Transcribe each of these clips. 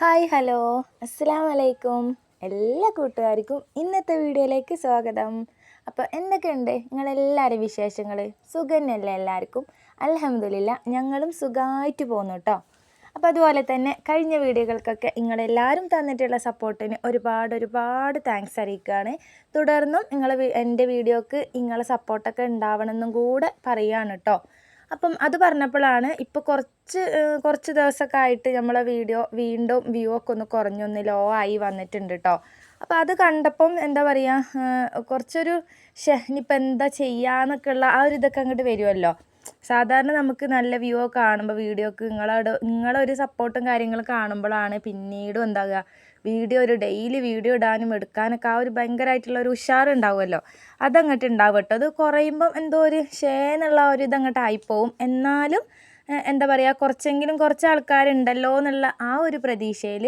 Hi hello. അസ്സാം വലൈക്കും എല്ലാ കൂട്ടുകാർക്കും ഇന്നത്തെ വീഡിയോയിലേക്ക് സ്വാഗതം. അപ്പോൾ എന്തൊക്കെയുണ്ട് നിങ്ങളെല്ലാവരും വിശേഷങ്ങൾ? സുഖന്നല്ലേ എല്ലാവർക്കും? അലഹമില്ല ഞങ്ങളും സുഖമായിട്ട് പോകുന്നു കേട്ടോ. അപ്പോൾ അതുപോലെ തന്നെ കഴിഞ്ഞ വീഡിയോകൾക്കൊക്കെ നിങ്ങളെല്ലാവരും തന്നിട്ടുള്ള സപ്പോർട്ടിന് ഒരുപാട് ഒരുപാട് താങ്ക്സ് അറിയിക്കുകയാണ്. തുടർന്നും നിങ്ങൾ എന്റെ വീഡിയോക്ക് നിങ്ങളെ സപ്പോർട്ടൊക്കെ ഉണ്ടാവണമെന്നും കൂടെ പറയുകയാണ് കേട്ടോ. അപ്പം അത് പറഞ്ഞപ്പോഴാണ് ഇപ്പോൾ കുറച്ച് കുറച്ച് ദിവസമൊക്കെ ആയിട്ട് നമ്മളെ വീഡിയോ വീണ്ടും വ്യൂ ഒക്കെ ഒന്ന് കുറഞ്ഞൊന്ന് ലോ ആയി വന്നിട്ടുണ്ട് കേട്ടോ അപ്പോൾ അത് കണ്ടപ്പം എന്താ പറയുക കുറച്ചൊരു ഷെ എന്താ ചെയ്യാന്നൊക്കെ ഉള്ള ആ ഒരു ഇതൊക്കെ അങ്ങോട്ട് വരുമല്ലോ സാധാരണ നമുക്ക് നല്ല വ്യൂ ഒക്കെ കാണുമ്പോൾ വീഡിയോക്ക് നിങ്ങളോട് നിങ്ങളൊരു സപ്പോർട്ടും കാര്യങ്ങളും കാണുമ്പോഴാണ് പിന്നീടും എന്താകുക വീഡിയോ ഒരു ഡെയിലി വീഡിയോ ഇടാനും എടുക്കാനൊക്കെ ആ ഒരു ഭയങ്കരമായിട്ടുള്ള ഒരു ഉഷാറുണ്ടാവുമല്ലോ. അതങ്ങോട്ട് ഉണ്ടാവും കേട്ടോ അത് കുറയുമ്പം എന്തോ ഒരു ഷേ എന്നുള്ള ഒരു ഇതങ്ങോട്ട് ആയിപ്പോവും. എന്നാലും എന്താ പറയുക കുറച്ചെങ്കിലും കുറച്ച് ആൾക്കാരുണ്ടല്ലോ എന്നുള്ള ആ ഒരു പ്രതീക്ഷയിൽ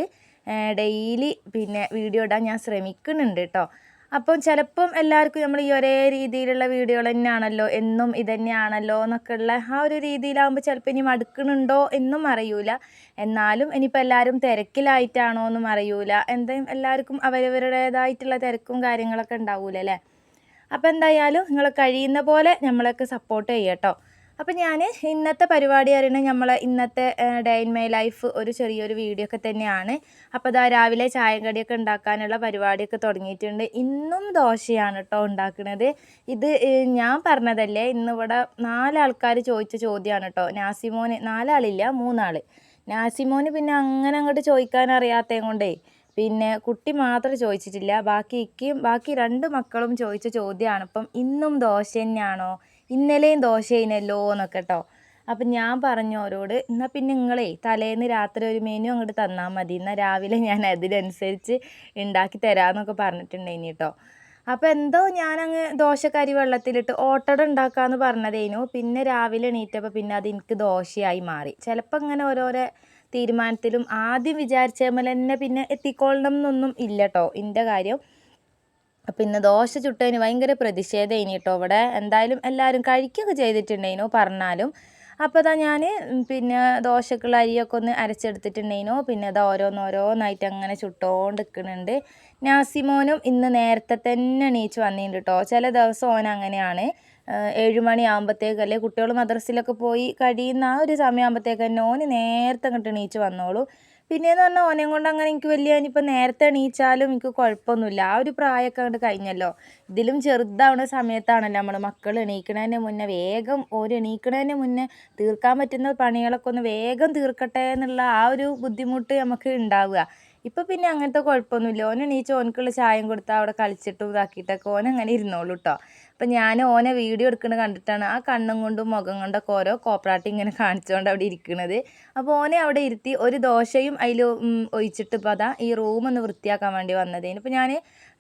ഡെയിലി പിന്നെ വീഡിയോ ഇടാൻ ഞാൻ ശ്രമിക്കുന്നുണ്ട് കേട്ടോ അപ്പം ചിലപ്പം എല്ലാവർക്കും നമ്മൾ ഈ ഒരേ രീതിയിലുള്ള വീഡിയോ തന്നെയാണല്ലോ എന്നും ഇതന്നെയാണല്ലോ എന്നൊക്കെ ഉള്ള ആ ഒരു രീതിയിലാകുമ്പോൾ ചിലപ്പോൾ ഇനി മടുക്കണുണ്ടോ എന്നും അറിയൂല. എന്നാലും ഇനിയിപ്പോൾ എല്ലാവരും തിരക്കിലായിട്ടാണോ എന്നും അറിയൂല. എന്തെങ്കിലും എല്ലാവർക്കും അവരവരുടേതായിട്ടുള്ള തിരക്കും കാര്യങ്ങളൊക്കെ ഉണ്ടാവൂലല്ലേ? അപ്പോൾ എന്തായാലും നിങ്ങൾ കഴിയുന്ന പോലെ നമ്മളൊക്കെ സപ്പോർട്ട് ചെയ്യാം കേട്ടോ. അപ്പോൾ ഞാൻ ഇന്നത്തെ പരിപാടി അറിയണത് നമ്മൾ ഇന്നത്തെ ഡേ ഇൻ മൈ ലൈഫ് ഒരു ചെറിയൊരു വീഡിയോ ഒക്കെ തന്നെയാണ്. അപ്പോൾ ഇതാ രാവിലെ ചായം കടിയൊക്കെ ഉണ്ടാക്കാനുള്ള പരിപാടിയൊക്കെ തുടങ്ങിയിട്ടുണ്ട്. ഇന്നും ദോശയാണ് കേട്ടോ ഉണ്ടാക്കുന്നത് ഇത് ഞാൻ പറഞ്ഞതല്ലേ ഇന്നിവിടെ നാലാൾക്കാർ ചോദിച്ച ചോദ്യമാണ് കേട്ടോ നാസിമോന് നാലാളില്ല മൂന്നാൾ നാസിമോന് പിന്നെ അങ്ങനെ അങ്ങോട്ട് ചോദിക്കാൻ അറിയാത്തത് കൊണ്ടേ പിന്നെ കുട്ടി മാത്രം ചോദിച്ചിട്ടില്ല. ബാക്കി ഇക്കയും ബാക്കി രണ്ട് മക്കളും ചോദിച്ച ചോദ്യമാണ് ഇപ്പം ഇന്നും ദോശ തന്നെയാണോ? ഇന്നലെയും ദോശയിനല്ലോ എന്നൊക്കെ കേട്ടോ അപ്പം ഞാൻ പറഞ്ഞു അവരോട് എന്നാൽ പിന്നെ നിങ്ങളേ തലേന്ന് രാത്രി ഒരു മെനു അങ്ങോട്ട് തന്നാൽ മതി. എന്നാൽ രാവിലെ ഞാൻ അതിനനുസരിച്ച് ഉണ്ടാക്കി തരാമെന്നൊക്കെ പറഞ്ഞിട്ടുണ്ടായിനി കേട്ടോ അപ്പോൾ എന്തോ ഞാനങ്ങ് ദോശക്കരി വെള്ളത്തിലിട്ട് ഓട്ടട ഉണ്ടാക്കാമെന്ന് പറഞ്ഞതേനു. പിന്നെ രാവിലെ എണീറ്റപ്പോൾ പിന്നെ അത് എനിക്ക് ദോശയായി മാറി. ചിലപ്പോൾ ഇങ്ങനെ ഓരോരോ തീരുമാനത്തിലും ആദ്യം വിചാരിച്ച പോലെ തന്നെ പിന്നെ എത്തിക്കൊള്ളണം എന്നൊന്നും ഇല്ല കേട്ടോ എന്റെ കാര്യം പിന്നെ ദോശ ചുട്ടതിന് ഭയങ്കര പ്രതിഷേധം കേട്ടോ ഇവിടെ. എന്തായാലും എല്ലാവരും കഴിക്കുകയൊക്കെ ചെയ്തിട്ടുണ്ടേനു പറഞ്ഞാലും. അപ്പോൾ അതാ ഞാൻ പിന്നെ ദോശക്കുള്ള അരിയൊക്കെ ഒന്ന് അരച്ചെടുത്തിട്ടുണ്ടേനു. പിന്നെ അത് ഓരോന്നോരോന്നായിട്ട് അങ്ങനെ ചുട്ടോണ്ട് നിൽക്കുന്നുണ്ട് നാസിമോനും ഇന്ന് നേരത്തെ തന്നെ എണീച്ച് വന്നിട്ടുണ്ട് കേട്ടോ ചില ദിവസം ഓൻ അങ്ങനെയാണ്. ഏഴ് മണി ആകുമ്പോഴത്തേക്കല്ലേ കുട്ടികൾ മദ്രസയിലൊക്കെ പോയി കഴിയുന്ന ആ ഒരു സമയമാകുമ്പോഴത്തേക്ക് തന്നെ ഓന് നേരത്തെ അങ്ങോട്ട് എണീച്ച് വന്നോളൂ. പിന്നെയെന്ന് പറഞ്ഞാൽ ഓനെയും കൊണ്ട് അങ്ങനെ എനിക്ക് വലിയ ഇനിയിപ്പോൾ നേരത്തെ എണീച്ചാലും എനിക്ക് കുഴപ്പമൊന്നുമില്ല. ആ ഒരു പ്രായമൊക്കെ അങ്ങോട്ട് കഴിഞ്ഞല്ലോ. ഇതിലും ചെറുതാവുന്ന സമയത്താണല്ലോ നമ്മൾ മക്കൾ എണീക്കണതിന് മുന്നേ വേഗം ഓര് എണീക്കണതിന് മുന്നേ തീർക്കാൻ പറ്റുന്ന പണികളൊക്കെ ഒന്ന് വേഗം തീർക്കട്ടെ എന്നുള്ള ആ ഒരു ബുദ്ധിമുട്ട് നമുക്ക് ഉണ്ടാവുക ഇപ്പം പിന്നെ അങ്ങനത്തെ കുഴപ്പമൊന്നുമില്ല. ഓൻ എണീച്ച് ഓനക്കുള്ള ചായം കൊടുത്താൽ അവിടെ കളിച്ചിട്ടും ഇതാക്കിയിട്ടൊക്കെ ഓൻ അങ്ങനെ ഇരുന്നോളൂ കേട്ടോ അപ്പം ഞാൻ ഓനെ വീഡിയോ എടുക്കുന്നത് കണ്ടിട്ടാണ് ആ കണ്ണും കൊണ്ടും മുഖം കൊണ്ടൊക്കെ ഓരോ കോപ്പറാട്ടി ഇങ്ങനെ കാണിച്ചുകൊണ്ട് അവിടെ ഇരിക്കുന്നത് അപ്പോൾ ഓനെ അവിടെ ഇരുത്തി ഒരു ദോശയും അതിൽ ഒഴിച്ചിട്ട് ഇപ്പോൾ അതാ ഈ റൂം ഒന്ന് വൃത്തിയാക്കാൻ വേണ്ടി വന്നതേനു. അപ്പോൾ ഞാൻ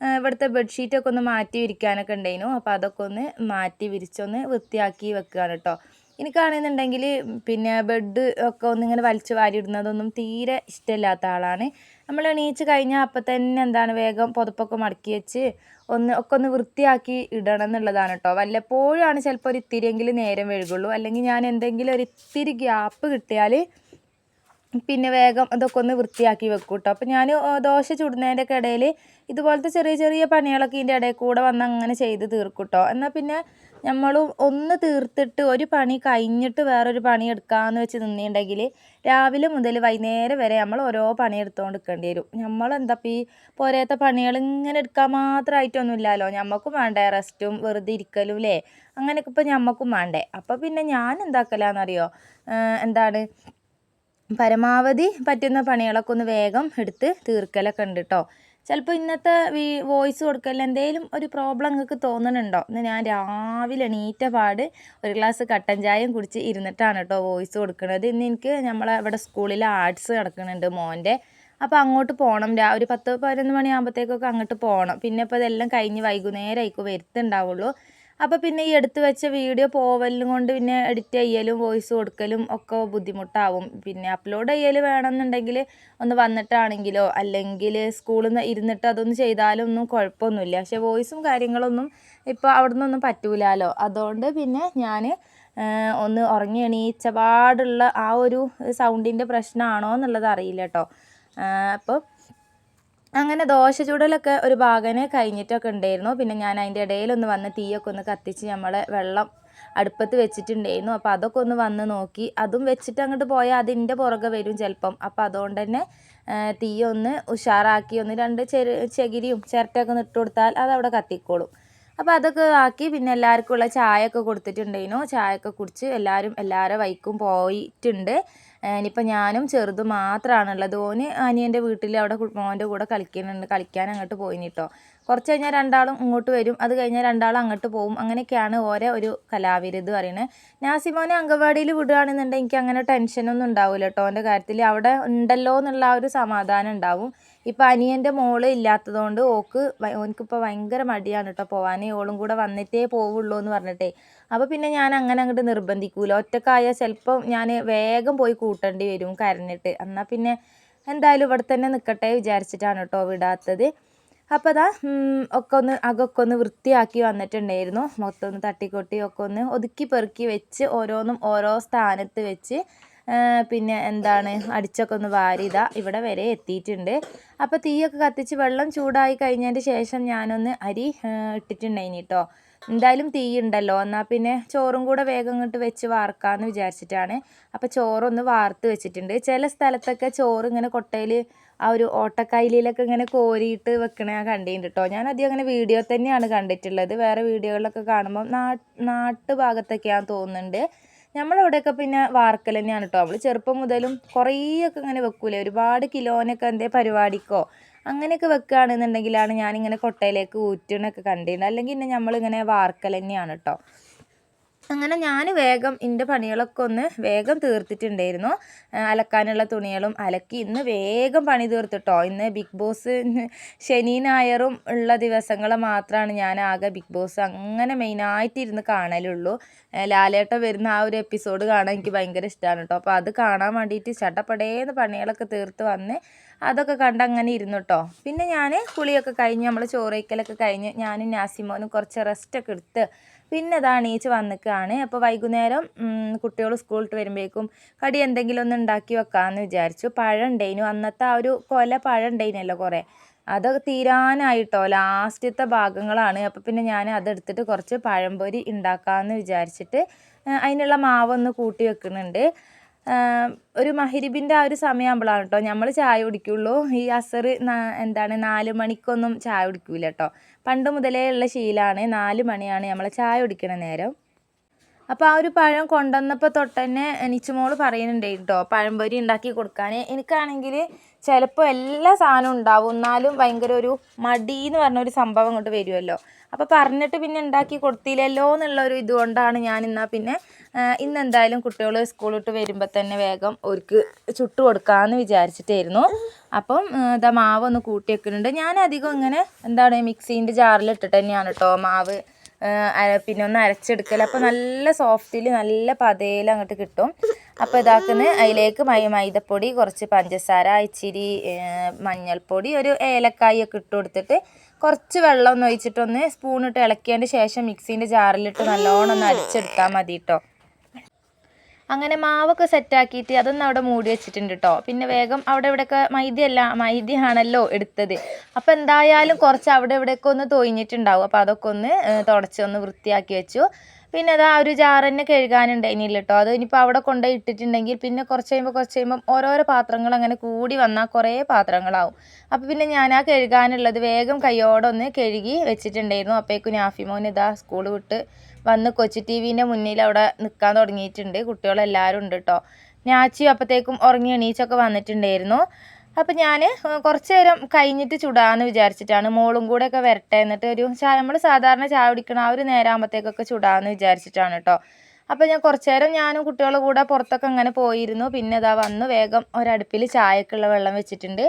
ഇവിടുത്തെ ബെഡ്ഷീറ്റൊക്കെ ഒന്ന് മാറ്റി വിരിക്കാനൊക്കെ ഉണ്ടായിരുന്നു അപ്പോൾ അതൊക്കെ ഒന്ന് മാറ്റി വിരിച്ചൊന്ന് വൃത്തിയാക്കി വെക്കുകയാണ് കേട്ടോ എനിക്കാണെന്നുണ്ടെങ്കിൽ പിന്നെ ബെഡ് ഒക്കെ ഒന്നിങ്ങനെ വലിച്ചു വാരിയിടുന്നതൊന്നും തീരെ ഇഷ്ടമില്ലാത്ത ആളാണ്. നമ്മൾ എണീച്ച് കഴിഞ്ഞാൽ അപ്പം തന്നെ എന്താണ് വേഗം പുതപ്പൊക്കെ മടക്കി വെച്ച് ഒന്ന് ഒക്കെ ഒന്ന് വൃത്തിയാക്കി ഇടണം എന്നുള്ളതാണ് കേട്ടോ. വല്ലപ്പോഴാണ് ചിലപ്പോൾ ഒരു ഇത്തിരിയെങ്കിലും നേരം വഴുകുള്ളൂ അല്ലെങ്കിൽ ഞാൻ എന്തെങ്കിലും ഒരു ഇത്തിരി ഗ്യാപ്പ് കിട്ടിയാൽ പിന്നെ വേഗം അതൊക്കെ ഒന്ന് വൃത്തിയാക്കി വെക്കും കേട്ടോ. അപ്പോൾ ഞാൻ ദോശ ചുടുന്നതിന്റെ ഇടയിൽ ഇതുപോലത്തെ ചെറിയ ചെറിയ പണികളൊക്കെ ഇതിന്റെ ഇടയിൽ കൂടെ വന്ന് അങ്ങനെ ചെയ്ത് തീർക്കും കേട്ടോ. എന്നാൽ പിന്നെ നമ്മൾ ഒന്ന് തീർത്തിട്ട് ഒരു പണി കഴിഞ്ഞിട്ട് വേറൊരു പണി എടുക്കാമെന്ന് വെച്ച് നിന്നിട്ടുണ്ടെങ്കിൽ രാവിലെ മുതൽ വൈകുന്നേരം വരെ നമ്മൾ ഓരോ പണി എടുത്തുകൊണ്ട് നിൽക്കേണ്ടി വരും. നമ്മളെന്താ ഇപ്പം ഈ പോരാത്ത പണികൾ ഇങ്ങനെ എടുക്കാൻ മാത്രമായിട്ടൊന്നും ഇല്ലല്ലോ നമുക്കും വേണ്ടേ റെസ്റ്റും വെറുതെ ഇരിക്കലും അല്ലേ അങ്ങനെയൊക്കെ ഇപ്പം നമുക്കും വേണ്ടേ. അപ്പോൾ പിന്നെ ഞാൻ എന്താക്കലാന്നറിയോ എന്താണ്? പരമാവധി പറ്റുന്ന പണികളൊക്കെ ഒന്ന് വേഗം എടുത്ത് തീർക്കലൊക്കെ ഉണ്ട് കേട്ടോ ചിലപ്പോൾ ഇന്നത്തെ വീ വോയിസ് കൊടുക്കലിൽ എന്തെങ്കിലും ഒരു പ്രോബ്ലം നിങ്ങൾക്ക് തോന്നുന്നുണ്ടോ എന്ന് ഞാൻ രാവിലെ എണീറ്റ പാട് ഒരു ഗ്ലാസ് കട്ടൻ ചായയും കുടിച്ച് ഇരുന്നിട്ടാണ് കേട്ടോ വോയിസ് കൊടുക്കുന്നത് ഇന്ന് എനിക്ക് നമ്മളെ ഇവിടെ സ്കൂളിൽ ആർട്സ് നടക്കുന്നുണ്ട് മോന്റെ. അപ്പോൾ അങ്ങോട്ട് പോകണം രാ ഒരു പത്ത് പതിനൊന്ന് മണിയാകുമ്പോഴത്തേക്കൊക്കെ അങ്ങോട്ട് പോകണം പിന്നെ ഇപ്പോൾ ഇതെല്ലാം കഴിഞ്ഞ് വൈകുന്നേരം ആയിക്കോ വരുത്തുണ്ടാവുള്ളൂ അപ്പോൾ പിന്നെ ഈ എടുത്തു വെച്ച വീഡിയോ പോവലും കൊണ്ട് പിന്നെ എഡിറ്റ് ചെയ്യലും വോയിസ് കൊടുക്കലും ഒക്കെ ബുദ്ധിമുട്ടാവും. പിന്നെ അപ്ലോഡ് ചെയ്യൽ വേണമെന്നുണ്ടെങ്കിൽ ഒന്ന് വന്നിട്ടാണെങ്കിലോ അല്ലെങ്കിൽ സ്കൂളിൽ നിന്ന് ഇരുന്നിട്ട് അതൊന്നും ചെയ്താലും ഒന്നും കുഴപ്പമൊന്നുമില്ല. പക്ഷേ വോയിസും കാര്യങ്ങളൊന്നും ഇപ്പോൾ അവിടെ നിന്നൊന്നും പറ്റൂലാലോ. അതുകൊണ്ട് പിന്നെ ഞാൻ ഒന്ന് ഉറങ്ങി എണീച്ചപാടുള്ള ആ ഒരു സൗണ്ടിന്റെ പ്രശ്നമാണോ എന്നുള്ളത് അറിയില്ല കേട്ടോ അപ്പോൾ അങ്ങനെ ദോശ ചൂടലൊക്കെ ഒരു ഭാഗന് കഴിഞ്ഞിട്ടൊക്കെ ഉണ്ടായിരുന്നു. പിന്നെ ഞാൻ അതിന്റെ ഇടയിലൊന്ന് വന്ന് തീയൊക്കെ ഒന്ന് കത്തിച്ച് നമ്മളെ വെള്ളം അടുപ്പത്ത് വെച്ചിട്ടുണ്ടായിരുന്നു. അപ്പോൾ അതൊക്കെ ഒന്ന് വന്ന് നോക്കി. അതും വെച്ചിട്ട് അങ്ങോട്ട് പോയാൽ അതിന്റെ പുറകെ വരും ചിലപ്പം. അപ്പോൾ അതുകൊണ്ട് തന്നെ തീയൊന്ന് ഉഷാറാക്കി ഒന്ന് രണ്ട് ചെറു ചകിരിയും ചിരട്ടയൊക്കെ ഒന്ന് ഇട്ട് കൊടുത്താൽ അത് അവിടെ കത്തിക്കോളും. അപ്പോൾ അതൊക്കെ ആക്കി പിന്നെ എല്ലാവർക്കും ഉള്ള ചായ ഒക്കെ കൊടുത്തിട്ടുണ്ടായിരുന്നു. ചായ ഒക്കെ കുടിച്ച് എല്ലാവരും എല്ലാവരുടെ വൈക്കും പോയിട്ടുണ്ട്. ഇനിയിപ്പോൾ ഞാനും ചെറുതും മാത്രമാണുള്ളത് ഓന് അനിയന്റെ വീട്ടിൽ അവിടെ മോന്റെ കൂടെ കളിക്കുന്നുണ്ട്. കളിക്കാൻ അങ്ങോട്ട് പോയിന് കേട്ടോ കുറച്ച് കഴിഞ്ഞാൽ രണ്ടാളും ഇങ്ങോട്ട് വരും. അത് കഴിഞ്ഞാൽ രണ്ടാളും അങ്ങോട്ട് പോകും അങ്ങനെയൊക്കെയാണ് ഓരോ ഒരു കലാവിരുത് പറയുന്നത് നാസിമോനെ അംഗൻവാടിയിൽ വിടുകയാണെന്നുണ്ടെങ്കിൽ എനിക്ക് അങ്ങനെ ടെൻഷനൊന്നും ഉണ്ടാവില്ല കേട്ടോ അവന്റെ കാര്യത്തിൽ അവിടെ ഉണ്ടല്ലോ എന്നുള്ള ആ ഒരു സമാധാനം ഉണ്ടാവും. ഇപ്പം അനിയന്റെ മോൾ ഇല്ലാത്തതുകൊണ്ട് ഓക്ക് ഓനിക്കിപ്പോൾ ഭയങ്കര മടിയാണ് കേട്ടോ പോവാനേ. ഓളും കൂടെ വന്നിട്ടേ പോവുള്ളൂ എന്ന് പറഞ്ഞിട്ടേ. അപ്പോൾ പിന്നെ ഞാൻ അങ്ങനെ അങ്ങോട്ട് നിർബന്ധിക്കൂല. ഒറ്റക്കായാൽ ചിലപ്പം ഞാൻ വേഗം പോയി കൂട്ടേണ്ടി വരും കരഞ്ഞിട്ട്. എന്നാൽ പിന്നെ എന്തായാലും ഇവിടെ തന്നെ നിൽക്കട്ടെ വിചാരിച്ചിട്ടാണ് കേട്ടോ വിടാത്തത്. അപ്പോൾ അതാ ഒക്കെ ഒന്ന് അകൊക്കെ ഒന്ന് വൃത്തിയാക്കി വന്നിട്ടുണ്ടായിരുന്നു. മൊത്തം ഒന്ന് തട്ടിക്കൊട്ടി ഒക്കെ ഒന്ന് ഒതുക്കി പെറുക്കി വെച്ച് ഓരോന്നും ഓരോ സ്ഥാനത്ത് വെച്ച് പിന്നെ എന്താണ് അടിച്ചൊക്കെ ഒന്ന് വാരി ഇവിടെ വരെ എത്തിയിട്ടുണ്ട്. അപ്പോൾ തീയൊക്കെ കത്തിച്ച് വെള്ളം ചൂടായി കഴിഞ്ഞതിന് ശേഷം ഞാനൊന്ന് അരി ഇട്ടിട്ടുണ്ടായിനി കേട്ടോ എന്തായാലും തീ ഉണ്ടല്ലോ എന്നാൽ പിന്നെ ചോറും കൂടെ വേഗം ഇങ്ങോട്ട് വെച്ച് വാർക്കാമെന്ന് വിചാരിച്ചിട്ടാണ്. അപ്പോൾ ചോറൊന്ന് വാർത്ത് വെച്ചിട്ടുണ്ട്. ചില സ്ഥലത്തൊക്കെ ചോറ് ഇങ്ങനെ കൊട്ടയിൽ ആ ഒരു ഓട്ടക്കൈലിയിലൊക്കെ ഇങ്ങനെ കോരിയിട്ട് വെക്കണ ഞാൻ കണ്ടിട്ടുണ്ട് കേട്ടോ ഞാൻ അധികം അങ്ങനെ വീഡിയോ തന്നെയാണ് കണ്ടിട്ടുള്ളത്. വേറെ വീഡിയോകളിലൊക്കെ കാണുമ്പോൾ നാട്ട് ഭാഗത്തൊക്കെയാണെന്ന് തോന്നുന്നുണ്ട്. നമ്മളവിടെയൊക്കെ പിന്നെ വാർക്കൽ തന്നെയാണ് കേട്ടോ നമ്മൾ ചെറുപ്പം മുതലും കുറേയൊക്കെ ഇങ്ങനെ വെക്കൂലേ. ഒരുപാട് കിലോനൊക്കെ എന്തേ പരിപാടിക്കോ അങ്ങനെയൊക്കെ വെക്കുകയാണെന്നുണ്ടെങ്കിലാണ് ഞാനിങ്ങനെ കൊട്ടയിലേക്ക് ഊറ്റണൊക്കെ കണ്ടിരുന്നത്. അല്ലെങ്കിൽ പിന്നെ നമ്മളിങ്ങനെ വാർക്കൽ തന്നെയാണ് കേട്ടോ അങ്ങനെ ഞാൻ വേഗം എന്റെ പണികളൊക്കെ ഒന്ന് വേഗം തീർത്തിട്ടുണ്ടായിരുന്നു. അലക്കാനുള്ള തുണികളും അലക്കി ഇന്ന് വേഗം പണി തീർത്തിട്ടോ. ഇന്ന് ബിഗ് ബോസ് ശനി ഞായറും ഉള്ള ദിവസങ്ങൾ മാത്രമാണ് ഞാൻ ആകെ ബിഗ് ബോസ് അങ്ങനെ മെയിനായിട്ട് ഇരുന്ന് കാണലുള്ളൂ. ലാലേട്ട വരുന്ന ആ ഒരു എപ്പിസോഡ് കാണാൻ എനിക്ക് ഭയങ്കര ഇഷ്ടമാണ് കേട്ടോ അപ്പോൾ അത് കാണാൻ വേണ്ടിയിട്ട് ചട്ടപ്പടേന്ന് പണികളൊക്കെ തീർത്ത് വന്ന് അതൊക്കെ കണ്ട് അങ്ങനെ ഇരുന്നു കേട്ടോ പിന്നെ ഞാൻ കുളിയൊക്കെ കഴിഞ്ഞ് നമ്മൾ ചോറയ്ക്കലൊക്കെ കഴിഞ്ഞ് ഞാനും നാസിമോനും കുറച്ച് റെസ്റ്റൊക്കെ എടുത്ത് പിന്നെ അതാ എണീച്ച് വന്നിക്കാണ്. അപ്പോൾ വൈകുന്നേരം കുട്ടികൾ സ്കൂളിട്ട് വരുമ്പോഴേക്കും കടി എന്തെങ്കിലും ഒന്ന് ഉണ്ടാക്കി വെക്കാമെന്ന് വിചാരിച്ചു. പഴം ഉണ്ടായിനു അന്നത്തെ ആ ഒരു കൊല പഴം ഉണ്ടായിനല്ലോ കുറേ. അത് തീരാനായിട്ടോ. ലാസ്റ്റത്തെ ഭാഗങ്ങളാണ്. അപ്പോൾ പിന്നെ ഞാൻ അതെടുത്തിട്ട് കുറച്ച് പഴംപൊരി ഉണ്ടാക്കാമെന്ന് വിചാരിച്ചിട്ട് അതിനുള്ള മാവൊന്ന് കൂട്ടി വെക്കുന്നുണ്ട്. ഒരു മഹരിബിന്റെ ആ ഒരു സമയമാകുമ്പോഴാണ് കേട്ടോ നമ്മൾ ചായ കുടിക്കുള്ളൂ. ഈ അസർ എന്താണ് നാല് മണിക്കൊന്നും ചായ കുടിക്കില്ല കേട്ടോ പണ്ട് മുതലേ ഉള്ള ശീലമാണ് നാല് മണിയാണ് നമ്മൾ ചായ കുടിക്കണ നേരം. അപ്പോൾ ആ ഒരു പഴം കൊണ്ടുവന്നപ്പോൾ തൊട്ട് തന്നെ നിച്ചുമോൾ പറയുന്നുണ്ട് കേട്ടോ പഴംപൊരി ഉണ്ടാക്കി കൊടുക്കാൻ എനിക്കാണെങ്കിൽ ചിലപ്പോൾ എല്ലാ സാധനവും ഉണ്ടാവും. എന്നാലും ഭയങ്കര ഒരു മടി എന്ന് പറഞ്ഞ ഒരു സംഭവം അങ്ങോട്ട് വരുമല്ലോ. അപ്പോൾ പറഞ്ഞിട്ട് പിന്നെ ഉണ്ടാക്കി കൊടുത്തില്ലല്ലോ എന്നുള്ള ഒരു ഇതുകൊണ്ടാണ് ഞാൻ എന്നാൽ പിന്നെ ഇന്ന് എന്തായാലും കുട്ടികൾ സ്കൂൾ വിട്ട് വരുമ്പോൾ തന്നെ വേഗം ഒരുക്ക് ചുട്ട് കൊടുക്കാമെന്ന് വിചാരിച്ചിട്ടായിരുന്നു. അപ്പം ഇതാ മാവ് ഒന്ന് കൂട്ടി വെക്കുന്നുണ്ട് ഞാൻ അധികം ഇങ്ങനെ എന്താണ് മിക്സീന്റെ ജാറിൽ ഇട്ടിട്ട് തന്നെയാണ് കേട്ടോ മാവ് പിന്നെ ഒന്ന് അരച്ചെടുക്കൽ അപ്പോൾ നല്ല സോഫ്റ്റിൽ നല്ല പതയിൽ അങ്ങോട്ട് കിട്ടും. അപ്പോൾ ഇതാക്കുന്ന അതിലേക്ക് മൈ മൈദപ്പൊടി കുറച്ച് പഞ്ചസാര ഇച്ചിരി മഞ്ഞൾപ്പൊടി ഒരു ഏലക്കായൊക്കെ ഇട്ട് കൊടുത്തിട്ട് കുറച്ച് വെള്ളം ഒന്ന് ഒഴിച്ചിട്ടൊന്ന് സ്പൂണിട്ട് ഇളക്കിയതിന്റെ ശേഷം മിക്സീന്റെ ജാറിലിട്ട് നല്ലോണം ഒന്ന് അരച്ചെടുത്താൽ മതി കേട്ടോ അങ്ങനെ മാവൊക്കെ സെറ്റാക്കിയിട്ട് അതൊന്നും അവിടെ മൂടി വെച്ചിട്ടുണ്ട് കേട്ടോ പിന്നെ വേഗം അവിടെ ഇവിടെയൊക്കെ മൈദയല്ല മൈദയാണല്ലോ എടുത്തത്. അപ്പോൾ എന്തായാലും കുറച്ച് അവിടെ ഇവിടെയൊക്കെ ഒന്ന് തോയിഞ്ഞിട്ടുണ്ടാവും. അപ്പോൾ അതൊക്കെ ഒന്ന് തുടച്ച് ഒന്ന് വൃത്തിയാക്കി വെച്ചു. പിന്നെ അത് ആ ഒരു ജാർ തന്നെ ഇനി കേട്ടോ അത് ഇനിയിപ്പോൾ അവിടെ കൊണ്ടുപോയി ഇട്ടിട്ടുണ്ടെങ്കിൽ പിന്നെ കുറച്ച് കഴിയുമ്പോൾ കുറച്ച് കഴിയുമ്പോൾ ഓരോരോ പാത്രങ്ങൾ അങ്ങനെ കൂടി വന്നാൽ കുറേ പാത്രങ്ങളാവും. അപ്പോൾ പിന്നെ ഞാൻ ആ കഴുകാനുള്ളത് വേഗം കയ്യോടെ ഒന്ന് കഴുകി വെച്ചിട്ടുണ്ടായിരുന്നു. അപ്പോഴേക്കും നാഫിമോൻ ഇതാ സ്കൂൾ വിട്ട് വന്ന് കൊച്ചി ടി വിന്റെ മുന്നിൽ അവിടെ നിൽക്കാൻ തുടങ്ങിയിട്ടുണ്ട്. കുട്ടികളെല്ലാവരും ഉണ്ട് കേട്ടോ ഞാച്ചി അപ്പോഴത്തേക്കും ഉറങ്ങി എണീച്ചൊക്കെ വന്നിട്ടുണ്ടായിരുന്നു. അപ്പം ഞാൻ കുറച്ച് നേരം കഴിഞ്ഞിട്ട് ചുടാമെന്ന് വിചാരിച്ചിട്ടാണ് മോളും കൂടെ ഒക്കെ വരട്ടെ എന്നിട്ട് ഒരു ചായ നമ്മൾ സാധാരണ ചായ കുടിക്കണം ആ ഒരു നേരാകുമ്പോഴത്തേക്കൊക്കെ ചുടാമെന്ന് വിചാരിച്ചിട്ടാണ് കേട്ടോ അപ്പോൾ ഞാൻ കുറച്ച് നേരം ഞാനും കുട്ടികളുടെ കൂടെ പുറത്തൊക്കെ അങ്ങനെ പോയിരുന്നു. പിന്നെ ഇതാ വന്ന് വേഗം ഒരടുപ്പിൽ ചായക്കുള്ള വെള്ളം വെച്ചിട്ടുണ്ട്.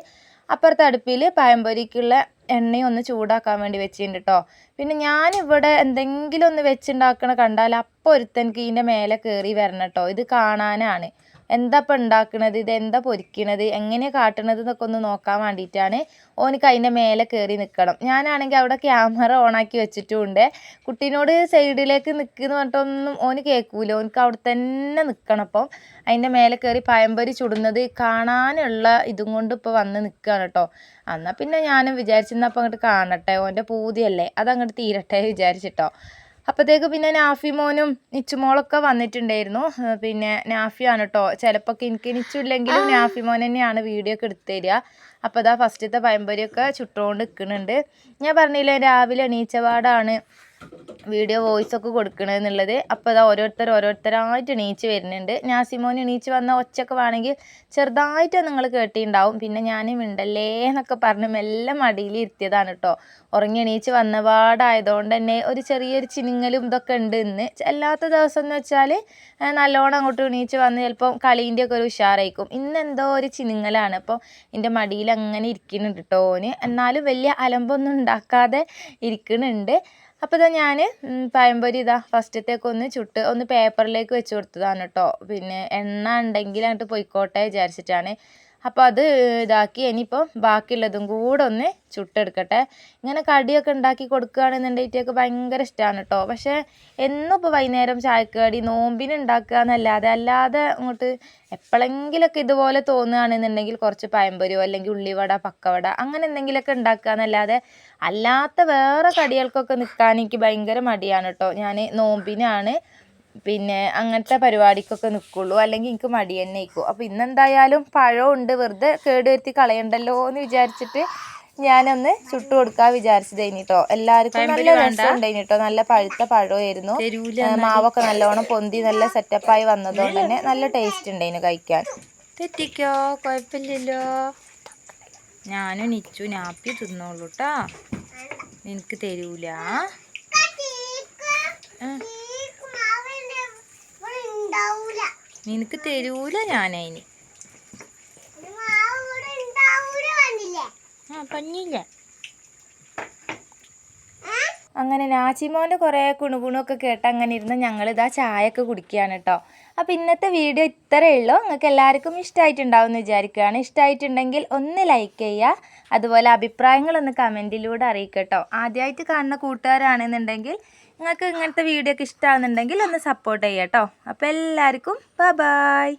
അപ്പുറത്തെ അടുപ്പിൽ പഴംപൊരിക്കുള്ള എണ്ണയും ഒന്ന് ചൂടാക്കാൻ വേണ്ടി വെച്ചിട്ടുണ്ട് കേട്ടോ പിന്നെ ഞാനിവിടെ എന്തെങ്കിലും ഒന്ന് വെച്ചുണ്ടാക്കണ കണ്ടാൽ അപ്പോൾ ഒരുത്തൻ ഇതിന്റെ മേലെ കയറി വരണം കേട്ടോ ഇത് കാണാനാണ്. എന്താ ഇപ്പം ഉണ്ടാക്കണത്? ഇത് എന്താ പൊരിക്കണത്? എങ്ങനെയാണ് കാട്ടണത് എന്നൊക്കെ ഒന്ന് നോക്കാൻ വേണ്ടിയിട്ടാണ് ഓനിക്ക് അതിന്റെ മേലെ കയറി നിൽക്കണം. ഞാനാണെങ്കിൽ അവിടെ ക്യാമറ ഓണാക്കി വെച്ചിട്ടുമുണ്ട്. കുട്ടീനോട് സൈഡിലേക്ക് നിൽക്കുന്നു പറഞ്ഞിട്ടൊന്നും ഓന് കേൾക്കൂല. ഓനിക്ക് അവിടെ തന്നെ നിൽക്കണം അപ്പം. അതിന്റെ മേലെ കയറി പഴംപൊരി ചുടുന്നത് കാണാനുള്ള ഇതും കൊണ്ട് ഇപ്പോൾ വന്ന് നിൽക്കുകയാണ് കേട്ടോ. എന്നാൽ പിന്നെ ഞാനും വിചാരിച്ചിരുന്നപ്പോൾ അങ്ങോട്ട് കാണട്ടെ. ഓന്റെ പൂതിയല്ലേ. അതങ്ങോട്ട് തീരട്ടെ വിചാരിച്ചിട്ടോ. അപ്പോഴത്തേക്ക് പിന്നെ നാഫി മോനും നിച്ചുമോളൊക്കെ വന്നിട്ടുണ്ടായിരുന്നു. പിന്നെ നാഫിയാണ് കേട്ടോ ചിലപ്പോൾ എനിക്ക് നിച്ചില്ലെങ്കിലും നാഫി മോൻ തന്നെയാണ് വീഡിയോ ഒക്കെ എടുത്തു തരിക. അപ്പോൾ അതാ ഫസ്റ്റത്തെ പഴംപൊരിയൊക്കെ ചുട്ടുകൊണ്ട് നിൽക്കുന്നുണ്ട് ഞാൻ പറഞ്ഞില്ലേ രാവിലെ എണീച്ചപാടാണ്. വീഡിയോ വോയിസ് ഒക്കെ കൊടുക്കണമെന്നുള്ളത് അപ്പോൾ അതാ ഓരോരുത്തർ ഓരോരുത്തരായിട്ട് എണീച്ച് വരുന്നുണ്ട്. നാസിമോൻ എണീച്ച് വന്ന ഒച്ചയൊക്കെ വേണമെങ്കിൽ ചെറുതായിട്ട് നിങ്ങൾ കേട്ടിട്ടുണ്ടാവും. പിന്നെ ഞാൻ മിണ്ടല്ലേ എന്നൊക്കെ പറഞ്ഞ് മെല്ലെ മടിയിൽ ഇരുത്തിയതാണ് കേട്ടോ ഉറങ്ങി എണീച്ച് വന്ന പാടായതുകൊണ്ട് തന്നെ ഒരു ചെറിയൊരു ചിനിങ്ങലും ഇതൊക്കെ ഉണ്ട് ഇന്ന്. അല്ലാത്ത ദിവസം എന്ന് വെച്ചാൽ നല്ലോണം അങ്ങോട്ട് എണീച്ച് വന്ന് ചിലപ്പം കളീന്റെ ഒക്കെ ഒരു ഉഷാറായിരിക്കും. ഇന്ന് എന്തോ ഒരു ചിനിങ്ങലാണ്. അപ്പോൾ എന്റെ മടിയിൽ അങ്ങനെ ഇരിക്കുന്നുണ്ട് കേട്ടോ എന്നാലും വലിയ അലമ്പൊന്നും ഉണ്ടാക്കാതെ ഇരിക്കുന്നുണ്ട്. അപ്പോൾ ഇതാ ഞാൻ പഴംപൊരി ഇതാ ഫസ്റ്റത്തേക്ക് ഒന്ന് ചുട്ട് ഒന്ന് പേപ്പറിലേക്ക് വെച്ച് കൊടുത്തതാണ് കേട്ടോ പിന്നെ എണ്ണ ഉണ്ടെങ്കിൽ അങ്ങോട്ട് പൊയ്ക്കോട്ടെ വിചാരിച്ചിട്ടാണ്. അപ്പോൾ അത് ഇതാക്കി. ഇനിയിപ്പോൾ ബാക്കിയുള്ളതും കൂടെ ഒന്ന് ചുട്ടെടുക്കട്ടെ. ഇങ്ങനെ കടിയൊക്കെ ഉണ്ടാക്കി കൊടുക്കുകയാണെന്നുണ്ടെങ്കിലൊക്കെ ഭയങ്കര ഇഷ്ടമാണ് കേട്ടോ പക്ഷേ എന്നും ഇപ്പോൾ വൈകുന്നേരം ചായക്കടി കടി നോമ്പിന് ഉണ്ടാക്കുക എന്നല്ലാതെ അല്ലാതെ അങ്ങോട്ട് എപ്പോഴെങ്കിലൊക്കെ ഇതുപോലെ തോന്നുകയാണെന്നുണ്ടെങ്കിൽ കുറച്ച് പഴംപൊരിയോ അല്ലെങ്കിൽ ഉള്ളിവട പക്കവട അങ്ങനെ എന്തെങ്കിലുമൊക്കെ ഉണ്ടാക്കുക എന്നല്ലാതെ അല്ലാത്ത വേറെ കടികൾക്കൊക്കെ നിൽക്കാൻ എനിക്ക് ഭയങ്കര മടിയാണ് കേട്ടോ ഞാൻ നോമ്പിനാണ് പിന്നെ അങ്ങനത്തെ പരിപാടിക്കൊക്കെ നിൽക്കുള്ളൂ അല്ലെങ്കിൽ എനിക്ക് മടി തന്നെ ആയിക്കും. അപ്പോൾ ഇന്നെന്തായാലും പഴമുണ്ട്. വെറുതെ കേട് വരുത്തി കളയണ്ടല്ലോ എന്ന് വിചാരിച്ചിട്ട് ഞാനൊന്ന് ചുട്ടു കൊടുക്കാൻ വിചാരിച്ചതേനി കേട്ടോ എല്ലാവർക്കും നല്ല രസം ഉണ്ടായിന് കേട്ടോ നല്ല പഴുത്ത പഴമായിരുന്നു. മാവൊക്കെ നല്ലോണം പൊന്തി നല്ല സെറ്റപ്പായി വന്നതുകൊണ്ട് തന്നെ നല്ല ടേസ്റ്റ് ഉണ്ടായിന് കഴിക്കാൻ. തെറ്റിക്കോ? കുഴപ്പമില്ലല്ലോ. ഞാനും നിച്ചു നാപ്പി തിന്നോളൂ കേട്ടോ നിനക്ക് തരൂല നിനക്ക് തരൂല ഞാനതിന് ആ പഞ്ഞില്ല അങ്ങനെ നാച്ചിമോന്റെ കുറേ കുണുകുണൊക്കെ കേട്ട് അങ്ങനെ ഇരുന്ന് ഞങ്ങൾ ഇതാ ചായയൊക്കെ ഒക്കെ കുടിക്കുകയാണ് കേട്ടോ. അപ്പോൾ ഇന്നത്തെ വീഡിയോ ഇത്രയേ ഉള്ളൂ. നിങ്ങൾക്ക് എല്ലാവർക്കും ഇഷ്ടമായിട്ടുണ്ടാവും എന്ന് വിചാരിക്കുകയാണ്. ഇഷ്ടമായിട്ടുണ്ടെങ്കിൽ ഒന്ന് ലൈക്ക് ചെയ്യുക. അതുപോലെ അഭിപ്രായങ്ങളൊന്ന് കമന്റിലൂടെ അറിയിക്കട്ടോ ആദ്യമായിട്ട് കാണുന്ന കൂട്ടുകാരാണെന്നുണ്ടെങ്കിൽ നിങ്ങൾക്ക് ഇങ്ങനത്തെ വീഡിയോ ഒക്കെ ഇഷ്ടമാണെന്നുണ്ടെങ്കിൽ ഒന്ന് സപ്പോർട്ട് ചെയ്യാം കേട്ടോ അപ്പോൾ എല്ലാവർക്കും ബൈ